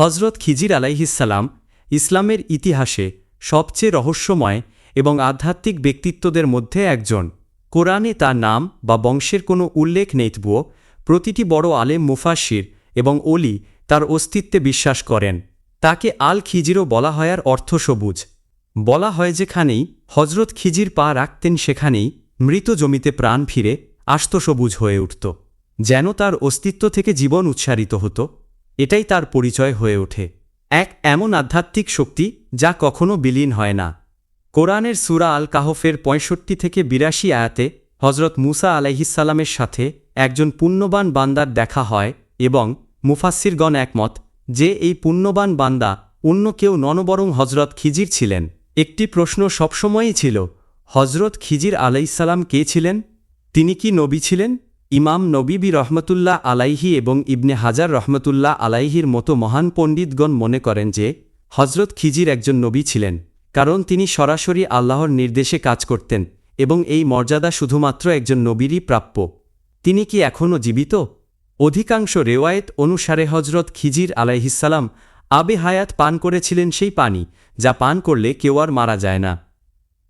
হজরত খিজির আলাইহিসাল্লাম ইসলামের ইতিহাসে সবচেয়ে রহস্যময় এবং আধ্যাত্মিক ব্যক্তিত্বদের মধ্যে একজন। কোরআনে তার নাম বা বংশের কোনো উল্লেখ নেই প্রতিটি বড় আলেম মুফাসির এবং অলি তার অস্তিত্বে বিশ্বাস করেন। তাকে আল খিজিরও বলা হয় আর অর্থ সবুজ। বলা হয় যেখানেই হজরত খিজির পা রাখতেন সেখানেই মৃত জমিতে প্রাণ ফিরে আস্ত সবুজ হয়ে উঠত, যেন তার অস্তিত্ব থেকে জীবন উচ্চারিত হতো। এটাই তার পরিচয় হয়ে ওঠে। এক এমন আধ্যাত্মিক শক্তি যা কখনো বিলীন হয় না। কোরআনের সুরা আল কাহফের পঁয়ষট্টি থেকে বিরাশি আয়াতে হজরত মুসা আলাইহিসাল্লামের সাথে একজন পুণ্যবান বান্দার দেখা হয় এবং মুফাসিরগণ একমত যে এই পুণ্যবান বান্দা অন্য কেউ ননবরং হজরত খিজির ছিলেন। একটি প্রশ্ন সবসময়ই ছিল হজরত খিজির আলাইসাল্লাম কে ছিলেন? তিনি কি নবী ছিলেন? ইমাম নবীবি রহমতুল্লাহ আলাইহি এবং ইবনে হাজার রহমতুল্লাহ আলাইহির মতো মহান পণ্ডিতগণ মনে করেন যে হজরত খিজির একজন নবী ছিলেন, কারণ তিনি সরাসরি আল্লাহর নির্দেশে কাজ করতেন এবং এই মর্যাদা শুধুমাত্র একজন নবীরই প্রাপ্য। তিনি কি এখনও জীবিত? অধিকাংশ রেওয়ায়েত অনুসারে হজরত খিজির আলাইহিসাল্লাম আবে হায়াত পান করেছিলেন সেই পানি, যা পান করলে কেউ আর মারা যায় না।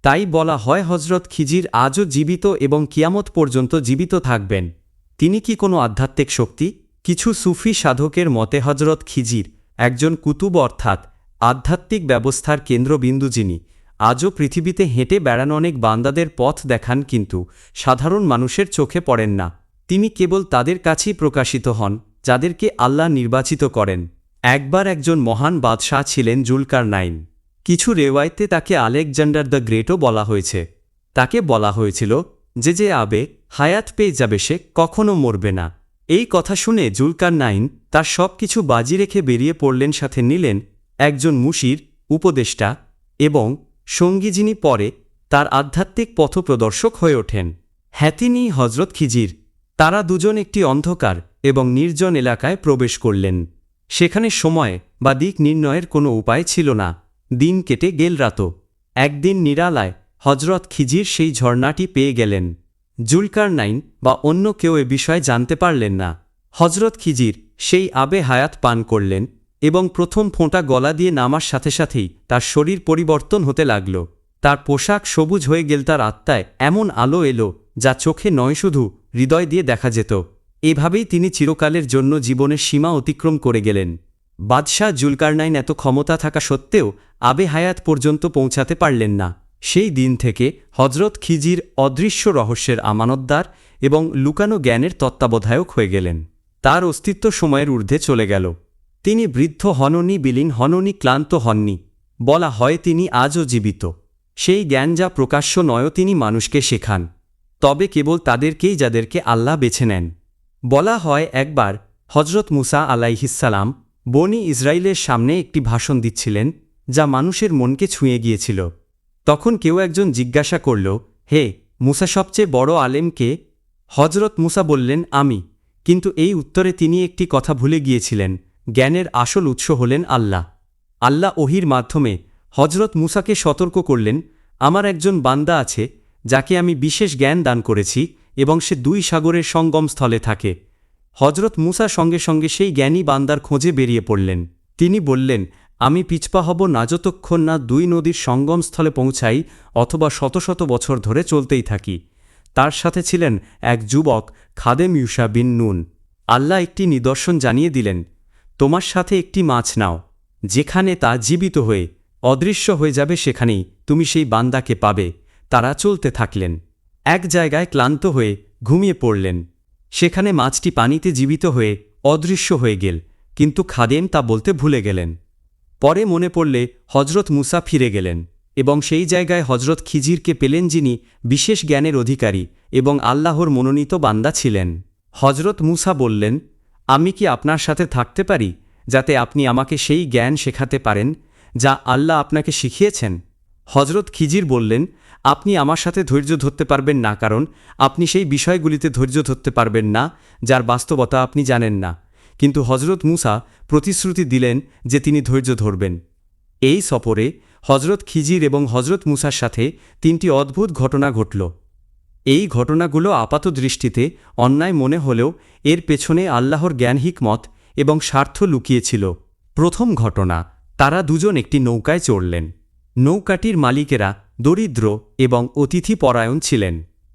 তাই বলা হয় হজরত খিজির আজও জীবিত এবং কিয়ামত পর্যন্ত জীবিত থাকবেন। তিনি কি কোনো আধ্যাত্মিক শক্তি? কিছু সুফি সাধকের মতে হজরত খিজির একজন কুতুব অর্থাৎ আধ্যাত্মিক ব্যবস্থার কেন্দ্রবিন্দু যিনি, আজও পৃথিবীতে হেঁটে বেড়ানো অনেক বান্দাদের পথ দেখান কিন্তু সাধারণ মানুষের চোখে পড়েন না। তিনি কেবল তাদের কাছেই প্রকাশিত হন, যাদেরকে আল্লাহ নির্বাচিত করেন। একবার একজন মহান বাদশাহ ছিলেন জুলকার নাইন কিছু রেওয়ায়তে তাকে আলেকজান্ডার দ্য গ্রেটও বলা হয়েছে। তাকে বলা হয়েছিল, যে যে আবে, হায়াত পেয়ে যাবে সে, কখনো মরবে না। এই কথা শুনে জুলকার নাইন তার সব কিছু বাজি রেখে বেরিয়ে পড়লেন, সাথে নিলেন একজন মুশির উপদেষ্টা এবং সঙ্গী যিনি পরে তার আধ্যাত্মিক পথপ্রদর্শক হয়ে ওঠেন। হ্যাতিনি হজরত খিজির। তারা দুজন একটি অন্ধকার এবং নির্জন এলাকায় প্রবেশ করলেন। সেখানে সময় বা দিক নির্ণয়ের কোনো উপায় ছিল না। দিন কেটে গেল রাত একদিন নিরালায় হজরত খিজির সেই ঝর্ণাটি পেয়ে গেলেন। জুলকার নাইন বা অন্য কেউ এ বিষয়ে জানতে পারলেন না। হজরত খিজির সেই আবে হায়াত পান করলেন এবং প্রথম ফোঁটা গলা দিয়ে নামার সাথে সাথেই তার শরীর পরিবর্তন হতে লাগল। তার পোশাক সবুজ হয়ে গেল তার আত্মায় এমন আলো এলো যা চোখে নয় শুধু, হৃদয় দিয়ে দেখা যেত। এভাবেই তিনি চিরকালের জন্য জীবনের সীমা অতিক্রম করে গেলেন। বাদশাহ জুলকারনাইন এত ক্ষমতা থাকা সত্ত্বেও আবে হায়াত পর্যন্ত পৌঁছাতে পারলেন না। সেই দিন থেকে হজরত খিজির অদৃশ্য রহস্যের আমানতদার এবং লুকানো জ্ঞানের তত্ত্বাবধায়ক হয়ে গেলেন। তার অস্তিত্ব সময়ের ঊর্ধ্বে চলে গেল। তিনি বৃদ্ধ হননি বিলীন হননি ক্লান্ত হননি। বলা হয় তিনি আজও জীবিত। সেই জ্ঞান যা প্রকাশ্য নয় তিনি মানুষকে শেখান। তবে কেবল তাদেরকেই যাদেরকে আল্লাহ বেছে নেন। বলা হয় একবার হজরত মুসা আলাইহিসালাম বনি ইসরায়েলের সামনে একটি ভাষণ দিচ্ছিলেন, যা মানুষের মনকে ছুঁয়ে গিয়েছিল। তখন কেউ একজন জিজ্ঞাসা করল, হে, মুসা সবচেয়ে বড় আলেমকে? হজরত মুসা বললেন, আমি। কিন্তু এই উত্তরে তিনি একটি কথা ভুলে গিয়েছিলেন, জ্ঞানের আসল উৎস হলেন আল্লাহ। আল্লাহ ওহির মাধ্যমে হজরত মুসাকে সতর্ক করলেন, আমার একজন বান্দা আছে, যাকে আমি বিশেষ জ্ঞান দান করেছি এবং সে দুই সাগরের সঙ্গমস্থলে থাকে। হজরত মুসা সঙ্গে সঙ্গে সেই জ্ঞানী বান্দার খোঁজে বেরিয়ে পড়লেন। তিনি বললেন, আমি পিছপা হব না যতক্ষণ না দুই নদীর সঙ্গমস্থলে পৌঁছাই অথবা শত শত বছর ধরে চলতেই থাকি। তার সাথে ছিলেন এক যুবক, খাদেম ইউসা বিন নুন। আল্লাহ একটি নিদর্শন জানিয়ে দিলেন, তোমার সাথে একটি মাছ নাও, যেখানে তা জীবিত হয়ে, অদৃশ্য হয়ে যাবে সেখানেই তুমি সেই বান্দাকে পাবে। তারা চলতে থাকলেন। এক জায়গায় ক্লান্ত হয়ে ঘুমিয়ে পড়লেন। সেখানে মাছটি পানিতে জীবিত হয়ে অদৃশ্য হয়ে গেল, কিন্তু খাদেম তা বলতে ভুলে গেলেন। পরে মনে পড়লে হজরত মুসা ফিরে গেলেন এবং সেই জায়গায় হজরত খিজিরকে পেলেন যিনি বিশেষ জ্ঞানের অধিকারী এবং আল্লাহর মনোনীত বান্দা ছিলেন। হজরত মুসা বললেন, আমি কি আপনার সাথে থাকতে পারি যাতে আপনি আমাকে সেই জ্ঞান শেখাতে পারেন যা আল্লাহ আপনাকে শিখিয়েছেন? হজরত খিজির বললেন আপনি আমার সাথে ধৈর্য ধরতে পারবেন না, কারণ আপনি সেই বিষয়গুলিতে ধৈর্য ধরতে পারবেন না, যার বাস্তবতা আপনি জানেন না। কিন্তু হজরত মুসা প্রতিশ্রুতি দিলেন যে তিনি ধৈর্য ধরবেন। এই সফরে হজরত খিজির এবং হজরত মুসার সাথে তিনটি অদ্ভুত ঘটনা ঘটল। এই ঘটনাগুলো আপাত দৃষ্টিতে অন্যায় মনে হলেও এর পেছনে আল্লাহর জ্ঞান, হিকমত এবং স্বার্থ লুকিয়েছিল। প্রথম ঘটনা, তারা দুজন একটি নৌকায় চড়লেন। নৌকাটির মালিকেরা দরিদ্র এবং অতিথি পরায়ণ ছিলেন।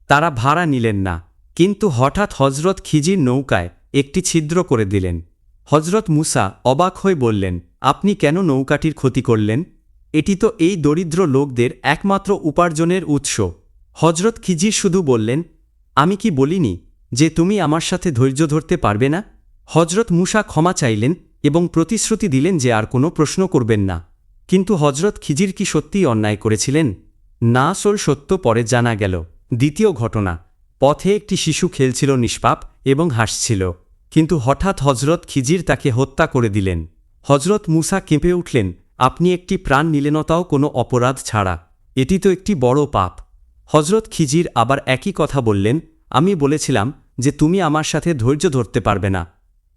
তারা ভাড়া নিলেন না, কিন্তু হঠাৎ হজরত খিজির নৌকায় একটি ছিদ্র করে দিলেন। হজরত মুসা অবাক হয়ে বললেন, আপনি কেন নৌকাটির ক্ষতি করলেন? এটি তো এই দরিদ্র লোকদের একমাত্র উপার্জনের উৎস। হজরত খিজির শুধু বললেন, আমি কি বলিনি যে তুমি আমার সাথে ধৈর্য ধরতে পারবে না? হজরত মুসা ক্ষমা চাইলেন এবং প্রতিশ্রুতি দিলেন যে আর কোনো প্রশ্ন করবেন না। কিন্তু হজরত খিজির কি সত্যিই অন্যায় করেছিলেন? না আসল সত্য পরে জানা গেল, দ্বিতীয় ঘটনা, পথে একটি শিশু খেলছিল নিষ্পাপ এবং হাসছিল, কিন্তু হঠাৎ হজরত খিজির তাকে হত্যা করে দিলেন। হজরত মুসা কেঁপে উঠলেন, আপনি একটি প্রাণ নিলেনতাও কোনো অপরাধ ছাড়া। এটি তো একটি বড় পাপ। হজরত খিজির আবার একই কথা বললেন, আমি বলেছিলাম যে তুমি আমার সাথে ধৈর্য ধরতে পারবে না।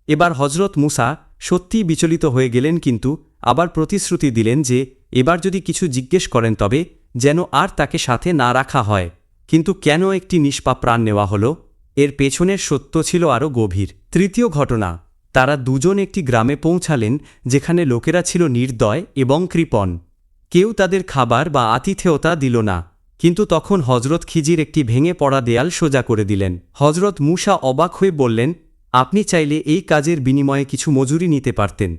এবার হজরত মুসা সত্যিই বিচলিত হয়ে গেলেন, কিন্তু আবার প্রতিশ্রুতি দিলেন যে, এবার যদি কিছু জিজ্ঞেস করেন তবে যেন আর তাকে সাথে না রাখা হয়। কিন্তু কেন একটি নিষ্পাপ প্রাণ নেওয়া হলো? এর পেছনের সত্য ছিল আরও গভীর। তৃতীয় ঘটনা, তারা দুজন একটি গ্রামে পৌঁছালেন যেখানে লোকেরা ছিল নির্দয় এবং কৃপণ। কেউ তাদের খাবার বা আতিথেয়তা দিল না, কিন্তু তখন হজরত খিজির একটি ভেঙে পড়া দেয়াল সোজা করে দিলেন। হজরত মুসা অবাক হয়ে বললেন, আপনি চাইলে এই কাজের বিনিময়ে কিছু মজুরি নিতে পারতেন।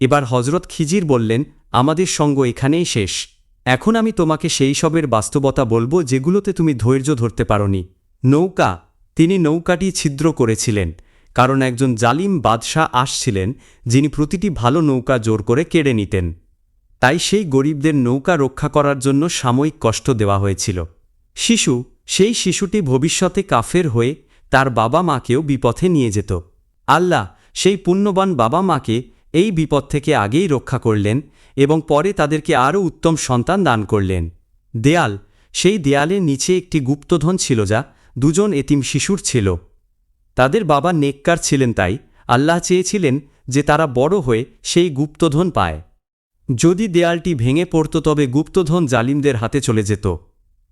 এবার হজরত খিজির বললেন, আমাদের সঙ্গ এখানেই শেষ। এখন আমি তোমাকে সেই সবের বাস্তবতা বলব যেগুলোতে তুমি ধৈর্য ধরতে পারোনি। নৌকা, তিনি নৌকাটি ছিদ্র করেছিলেন, কারণ একজন জালিম বাদশাহ আসছিলেন, যিনি প্রতিটি ভালো নৌকা জোর করে কেড়ে নিতেন। তাই সেই গরিবদের নৌকা রক্ষা করার জন্য সাময়িক কষ্ট দেওয়া হয়েছিল। শিশু, সেই শিশুটি ভবিষ্যতে কাফের হয়ে তার বাবা মাকেও বিপথে নিয়ে যেত। আল্লাহ, সেই পুণ্যবান বাবা মাকে এই বিপদ থেকে আগেই রক্ষা করলেন এবং পরে তাদেরকে আরও উত্তম সন্তান দান করলেন। দেয়াল, সেই দেয়ালের নিচে একটি গুপ্তধন ছিল যা দুজন এতিম শিশুর ছিল। তাদের বাবা নেককার ছিলেন তাই আল্লাহ চেয়েছিলেন যে তারা বড় হয়ে সেই গুপ্তধন পায়। যদি দেয়ালটি ভেঙে পড়ত তবে গুপ্তধন জালিমদের হাতে চলে যেত।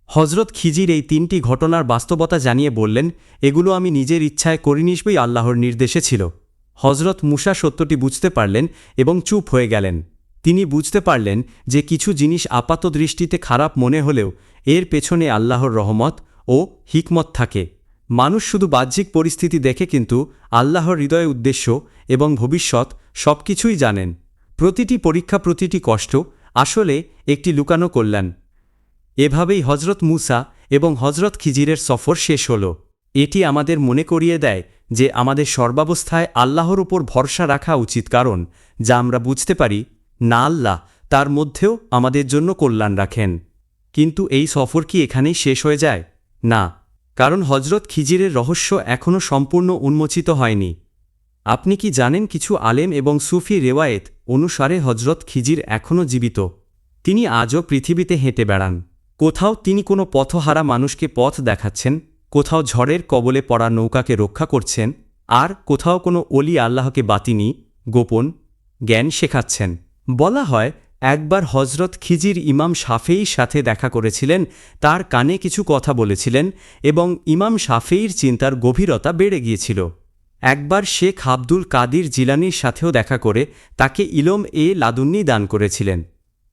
হজরত খিজির এই তিনটি ঘটনার বাস্তবতা জানিয়ে বললেন, এগুলো আমি নিজের ইচ্ছায় করিনিসবই আল্লাহর নির্দেশে ছিল। হজরত মুসা সত্যটি বুঝতে পারলেন এবং চুপ হয়ে গেলেন। তিনি বুঝতে পারলেন যে কিছু জিনিস আপাত দৃষ্টিতে খারাপ মনে হলেও এর পেছনে আল্লাহর রহমত ও হিকমত থাকে। মানুষ শুধু বাহ্যিক পরিস্থিতি দেখে কিন্তু আল্লাহর হৃদয় উদ্দেশ্য এবং ভবিষ্যৎ সবকিছুই জানেন। প্রতিটি পরীক্ষা প্রতিটি কষ্ট আসলে একটি লুকানো কল্যাণ। এভাবেই হজরত মুসা এবং হজরত খিজিরের সফর শেষ হল। এটি আমাদের মনে করিয়ে দেয় যে আমাদের সর্বাবস্থায় আল্লাহর উপর ভরসা রাখা উচিত কারণ, যা আমরা বুঝতে পারি, না আল্লাহ, তার মধ্যেও আমাদের জন্য কল্যাণ রাখেন। কিন্তু এই সফর কি এখানেই শেষ হয়ে যায়? না, কারণ হজরত খিজিরের রহস্য এখনও সম্পূর্ণ উন্মোচিত হয়নি। আপনি কি জানেন কিছু আলেম এবং সুফি রেওয়ায়েত অনুসারে হজরত খিজির এখনও জীবিত? তিনি আজও পৃথিবীতে হেঁটে বেড়ান। কোথাও তিনি কোনো পথহারা মানুষকে পথ দেখাচ্ছেন? কোথাও ঝড়ের কবলে পড়া নৌকাকে রক্ষা করছেন, আর কোথাও কোনো অলি আল্লাহকে বাতিনি, গোপন জ্ঞান শেখাচ্ছেন। বলা হয়, একবার হজরত খিজির ইমাম শাফেইর সাথে দেখা করেছিলেন, তার কানে কিছু কথা বলেছিলেন এবং ইমাম সাফেইর চিন্তার গভীরতা বেড়ে গিয়েছিল। একবার শেখ আব্দুল কাদির জিলানির সাথেও দেখা করে তাকে ইলম এ লাদুন্নি দান করেছিলেন।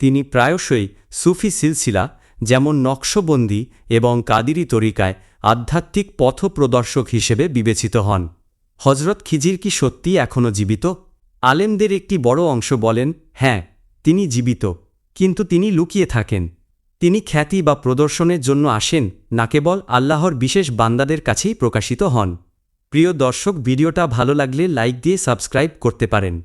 তিনি প্রায়শই সুফি সিলসিলা, যেমন নকশবন্দি এবং কাদিরি তরিকায় আধ্যাত্মিক পথপ্রদর্শক হিসেবে বিবেচিত হন। হজরত খিজির কি সত্যি এখনও জীবিত? আলেমদের একটি বড় অংশ বলেন হ্যাঁ তিনি জীবিত, কিন্তু তিনি লুকিয়ে থাকেন। তিনি খ্যাতি বা প্রদর্শনের জন্য আসেন, না কেবল আল্লাহর বিশেষ বান্দাদের কাছেই প্রকাশিত হন। প্রিয় দর্শক, ভিডিওটা ভালো লাগলে লাইক দিয়ে সাবস্ক্রাইব করতে পারেন।